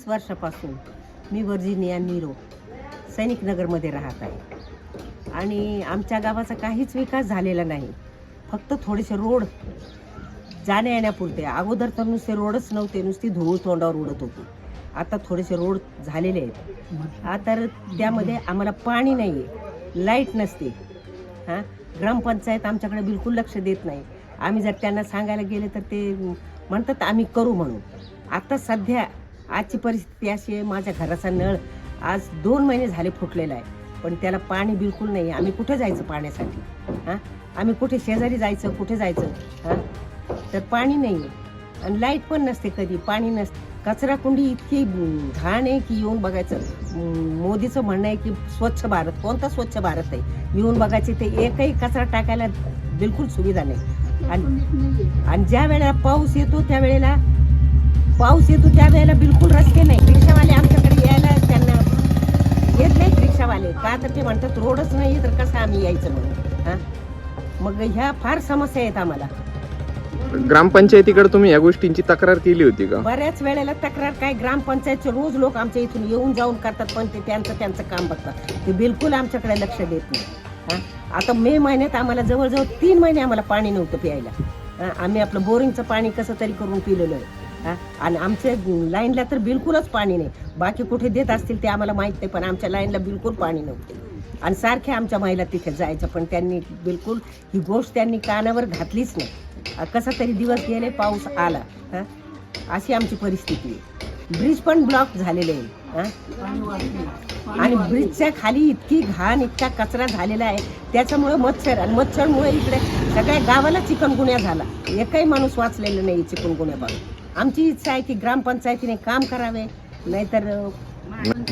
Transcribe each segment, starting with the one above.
तीस वर्षापासून मी Virginia Nero सैनिक नगरमध्ये राहत आहे. आणि आमच्या गावाचा काहीच विकास झालेला नाही. फक्त थोडेसे रोड जाण्या येण्यापुरते. अगोदर तर नुसते रोडच नव्हते नुसती धूळ तोंडावर उडत होती. आता थोडेसे रोड झालेले आहेत. आता तर त्यामध्ये आम्हाला पाणी नाही आहे लाइट नसते. हां? ग्रामपंचायत आमच्याकडे बिलकुल लक्ष देत नाही. आम्ही जर त्यांना सांगायला गेले तर ते म्हणतात आम्ही करू म्हणून. आता सध्या आजची परिस्थिती अशी आहे माझ्या घराचा नळ आज दोन महिने झाले फुटलेला आहे. पण त्याला पाणी बिलकुल नाही आम्ही कुठे जायचं पाण्यासाठी? हां? आम्ही कुठे शेजारी जायचं कुठे जायचं? हां? तर पाणी नाही आहे. आणि लाइट पण नसते कधी. पाणी नसते कचरा कुंडी इतकी घाण आहे की येऊन बघायचं. मोदीचं म्हणणं आहे की स्वच्छ भारत. कोणता स्वच्छ भारत आहे? येऊन बघायचे ते एकही कचरा टाकायला बिलकुल सुविधा नाही. आणि आणि ज्या वेळेला पाऊस येतो त्यावेळेला पाऊस येतो त्यावेळेला बिलकुल रस्ते नाही रिक्षावाले आमच्याकडे यायला त्यांना येत नाहीत रिक्षावाले तर रोडच नाही तर कसं आम्ही यायचं म्हणून? हा? मग ह्या फार समस्या आहेत आम्हाला. ग्रामपंचायतीकडे तुम्ही या गोष्टींची तक्रार केली होती का? बऱ्याच वेळेला तक्रार काय ग्रामपंचायतचे रोज लोक आमच्या इथून येऊन जाऊन करतात पण ते त्यांचं त्यांचं काम बघतात. ते बिलकुल आमच्याकडे लक्ष देत नाही. हा? आता मे महिन्यात आम्हाला जवळजवळ तीन महिने आम्हाला पाणी नव्हतं प्यायला. हा? आम्ही आपलं बोरिंगचं पाणी कसं तरी करून पिलेलं आहे. हा? आणि आमच्या लाईनला तर बिलकुलच पाणी नाही. बाकी कुठे देत असतील ते आम्हाला माहीत नाही पण आमच्या लाईनला बिलकुल पाणी नव्हते. आणि सारख्या आमच्या महिला तिथे जायच्या पण त्यांनी बिलकुल ही गोष्ट त्यांनी कानावर घातलीच नाही. कसा तरी दिवस गेले पाऊस आला हा? अशी आमची परिस्थिती आहे. ब्रिज पण ब्लॉक झालेले आहे आणि ब्रिजच्या खाली इतकी घाण इतका कचरा झालेला आहे त्याच्यामुळे मच्छर आणि मच्छरमुळे इकडे सगळ्या गावाला चिकनगुन्या झाला. एकही माणूस वाचलेला नाही चिकनगुन्यापासून आमची इच्छा आहे की ग्रामपंचायतीने काम करावे नाहीतर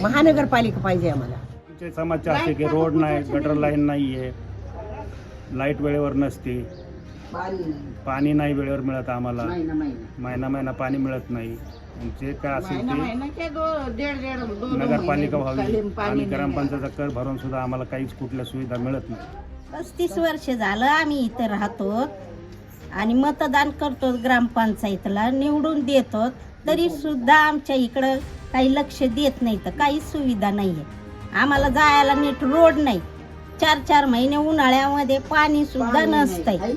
महानगरपालिका पाहिजे आम्हाला. आमचे समाजचे असे की रोड नाही गटर लाईन नाही आहे लाइट वेळेवर नसते. पाणी नाही. वेळेवर मिळत आम्हाला. महिना महिना. पाणी मिळत नाही. जे काय असेल ते नगरपालिका व्हावी. आणि ग्रामपंचायतचा कर भरून सुद्धा आम्हाला काहीच कुठल्या सुविधा मिळत नाही. पस्तीस वर्ष झालं आम्ही इथं राहतो आणि मतदान करतो ग्रामपंचायतला निवडून देतो. तरी सुद्धा आमच्या इकडं काही लक्ष देत नाही तर काहीच सुविधा नाही आहे आम्हाला जायला नीट रोड नाही. चार चार महिने उन्हाळ्यामध्ये पाणी सुद्धा नसतंय.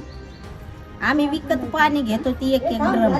आम्ही विकत पाणी घेतो ती एक एक ड्रम.